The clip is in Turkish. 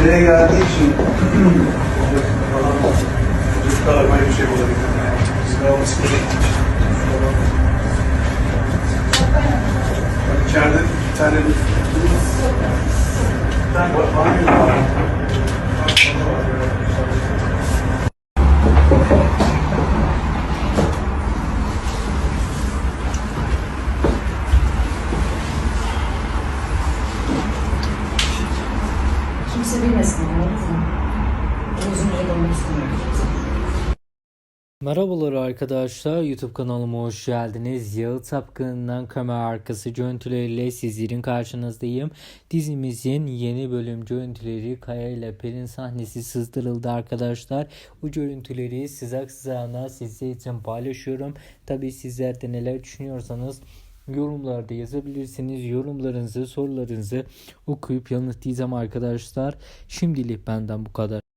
Nereye geldiği için çocuklar böyle bir şey olabilir. Gerekiyor. İçeride bir tane bir bir tane Kimse bilmesin? Uzun yayınlamak istemiyorum. Merhabalar arkadaşlar YouTube kanalıma hoş geldiniz. Yağı Tapkın'dan kamera arkası görüntüleriyle sizlerin karşınızdayım. Dizimizin yeni bölüm görüntüleri Kaya ile Pelin sahnesi sızdırıldı arkadaşlar. Bu görüntüleri sıcak sıcağına sizler için paylaşıyorum. Tabi sizler de neler düşünüyorsanız yorumlarda yazabilirsiniz. Yorumlarınızı, sorularınızı okuyup yanıtlayacağım arkadaşlar. Şimdilik benden bu kadar.